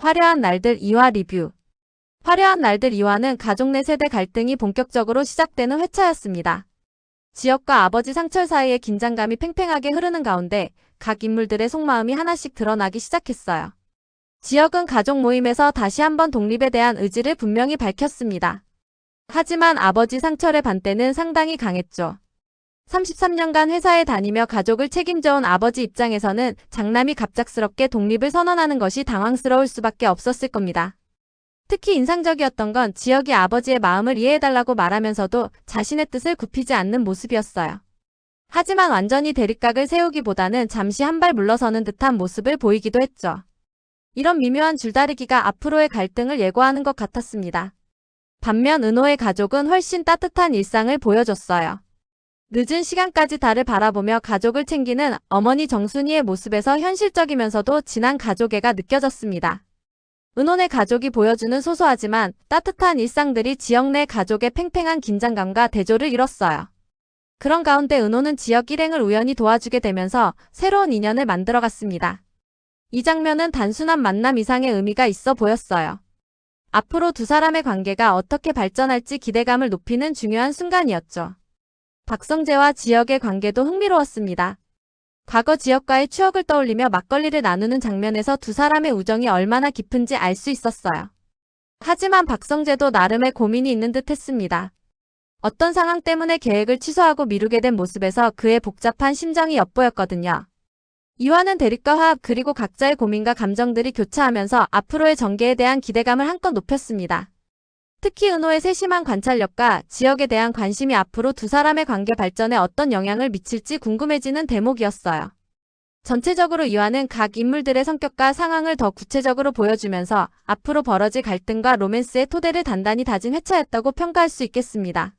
화려한 날들 2화 리뷰. 화려한 날들 2화는 가족 내 세대 갈등이 본격적으로 시작되는 회차였습니다. 지역과 아버지 상철 사이의 긴장감이 팽팽하게 흐르는 가운데 각 인물들의 속마음이 하나씩 드러나기 시작했어요. 지역은 가족 모임에서 다시 한번 독립에 대한 의지를 분명히 밝혔습니다. 하지만 아버지 상철의 반대는 상당히 강했죠. 33년간 회사에 다니며 가족을 책임져온 아버지 입장에서는 장남이 갑작스럽게 독립을 선언하는 것이 당황스러울 수밖에 없었을 겁니다. 특히 인상적이었던 건 지역이 아버지의 마음을 이해해달라고 말하면서도 자신의 뜻을 굽히지 않는 모습이었어요. 하지만 완전히 대립각을 세우기보다는 잠시 한 발 물러서는 듯한 모습을 보이기도 했죠. 이런 미묘한 줄다리기가 앞으로의 갈등을 예고하는 것 같았습니다. 반면 은호의 가족은 훨씬 따뜻한 일상을 보여줬어요. 늦은 시간까지 달을 바라보며 가족을 챙기는 어머니 정순이의 모습에서 현실적이면서도 진한 가족애가 느껴졌습니다. 은혼의 가족이 보여주는 소소하지만 따뜻한 일상들이 지역 내 가족의 팽팽한 긴장감과 대조를 이뤘어요. 그런 가운데 은호는 지역 일행을 우연히 도와주게 되면서 새로운 인연을 만들어갔습니다. 이 장면은 단순한 만남 이상의 의미가 있어 보였어요. 앞으로 두 사람의 관계가 어떻게 발전할지 기대감을 높이는 중요한 순간이었죠. 박성재와 지역의 관계도 흥미로웠습니다. 과거 지역과의 추억을 떠올리며 막걸리를 나누는 장면에서 두 사람의 우정이 얼마나 깊은지 알 수 있었어요. 하지만 박성재도 나름의 고민이 있는 듯 했습니다. 어떤 상황 때문에 계획을 취소하고 미루게 된 모습에서 그의 복잡한 심정이 엿보였거든요. 이화는 대립과 화합 그리고 각자의 고민과 감정들이 교차하면서 앞으로의 전개에 대한 기대감을 한껏 높였습니다. 특히 은호의 세심한 관찰력과 지역에 대한 관심이 앞으로 두 사람의 관계 발전에 어떤 영향을 미칠지 궁금해지는 대목이었어요. 전체적으로 이화는 각 인물들의 성격과 상황을 더 구체적으로 보여주면서 앞으로 벌어질 갈등과 로맨스의 토대를 단단히 다진 회차였다고 평가할 수 있겠습니다.